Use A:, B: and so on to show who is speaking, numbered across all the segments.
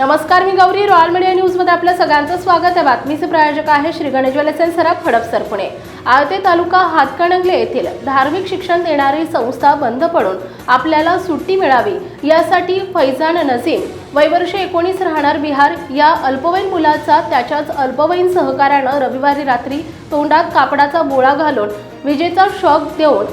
A: नमस्कार मी Gauri. Royal media न्यूजमध्ये आपलं सगळ्यांचं स्वागत आहे. बातमीचे प्रायोजक आहे श्री गणेश वेलेस सराफ हडपसर पुणे. आळते तालुका हातकणंगले येथील धार्मिक शिक्षण देणारी संस्था बंद पडून आपल्याला सुट्टी मिळावी यासाठी फैजान नसीम वैवर्ष एकोणीस राहणार बिहार या अल्पवयीन मुलाचा त्याच्याच अल्पवयीन सहकाऱ्यानं रविवारी रात्री तोंडात कापडाचा बोळा घालून विजेचा शॉक देऊन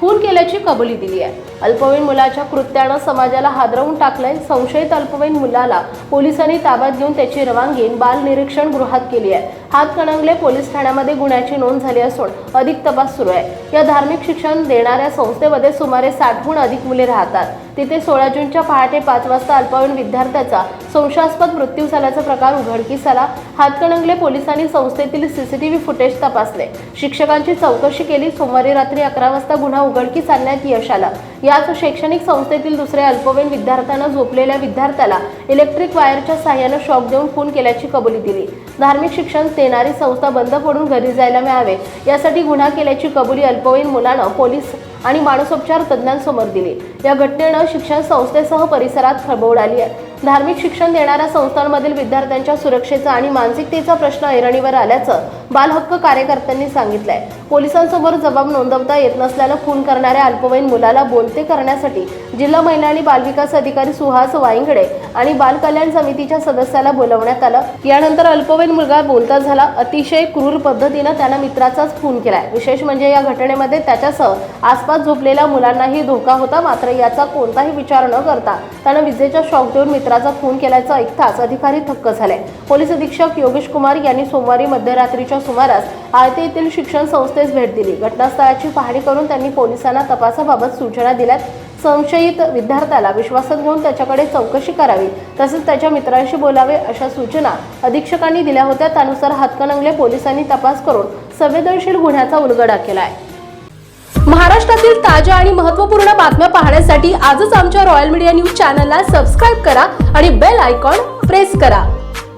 A: खून केल्याची कबुली दिली आहे. अल्पवयीन मुलाच्या कृत्यानं समाजाला हादरवून टाकलंय. संशयित अल्पवयीन मुलाला पोलिसांनी ताब्यात घेऊन त्याची रवानगी बाल निरीक्षण गृहात केली आहे. हातकणंगले पोलीस ठाण्यामध्ये गुन्ह्याची नोंद झाली असून अधिक तपास सुरू आहे. या धार्मिक शिक्षण देणाऱ्या संस्थेमध्ये सुमारे साठहून अधिक मुले राहतात. तिथे सोळा जूनच्या पहाटे पाच वाजता अल्पवयीन विद्यार्थ्याचा संशयास्पद मृत्यू झाल्याचा प्रकार उघडकीस आला. हातकणंगले पोलिसांनी संस्थेतील सीसीटीव्ही फुटेज तपासले. शिक्षकांची चौकशी केली. सोमवारी रात्री अकरा वाजता गुन्हा उघडकीस आणण्यात यश आलं. याच शैक्षणिक संस्थेतील दुसऱ्या अल्पवयीन विद्यार्थ्यानं झोपलेल्या विद्यार्थ्याला इलेक्ट्रिक वायरच्या साह्यानं शॉक देऊन खून केल्याची कबुली दिली. धार्मिक शिक्षण देणारी संस्था बंद पडून घरी जायला मिळावे यासाठी गुन्हा केल्याची कबुली अल्पवयीन मुलानं पोलीस आणि मानसोपचार तज्ज्ञांसमोर दिली. या घटनेनं शिक्षण संस्थेसह परिसरात खळबळ आली आहे. धार्मिक शिक्षण देणाऱ्या संस्थांमधील विद्यार्थ्यांच्या सुरक्षेचा आणि मानसिकतेचा प्रश्न ऐरणीवर आल्याचं बालहक्क कार्यकर्त्यांनी सांगितलंय. पोलिसांसमोर जबाब नोंदवता येत नसल्यानं खून करणाऱ्या अल्पवयीन मुलाला बोलते करण्यासाठी जिल्हा महिला आणि बालविकास अधिकारी सुहास वाईंगडे आणि बालकल्याण समितीच्या सदस्याला बोलवण्यात आलं. यानंतर अल्पवयीन मुलगा बोलता झाला. अतिशय क्रूर पद्धतीनं त्यानं मित्राचाच खून केलाय. विशेष म्हणजे या घटनेमध्ये त्याच्यासह आसपास झोपलेल्या मुलांनाही धोका होता. मात्र याचा कोणताही विचार न करता त्यानं विजेच्या शॉक देऊन मित्राचा खून केल्याचं ऐकताच अधिकारी थक्क झाले. पोलीस अधीक्षक योगेश कुमार यांनी सोमवारी मध्यरात्रीच्या सुमारास आळते येथील शिक्षण संस्थेस भेट दिली. घटनास्थळाची पाहणी करून त्यांनी पोलिसांना तपासाबाबत सूचना दिल्यात. संशयित विद्यार्थ्याला विश्वासात घेऊन त्याच्याकडे चौकशी करावी तसेच त्याच्या मित्रांशी बोलावे अशा सूचना अधीक्षकांनी दिल्या होत्या. त्यानुसार हातकणंगले पोलिसांनी तपास करून संवेदनशील गुन्ह्याचा उलगडा केलाय. महाराष्ट्रातील ताज्या आणि महत्त्वपूर्ण बातम्या पाहण्यासाठी आजच आमच्या रॉयल मीडिया न्यूज चॅनलला सबस्क्राईब करा आणि बेल आयकॉन प्रेस करा.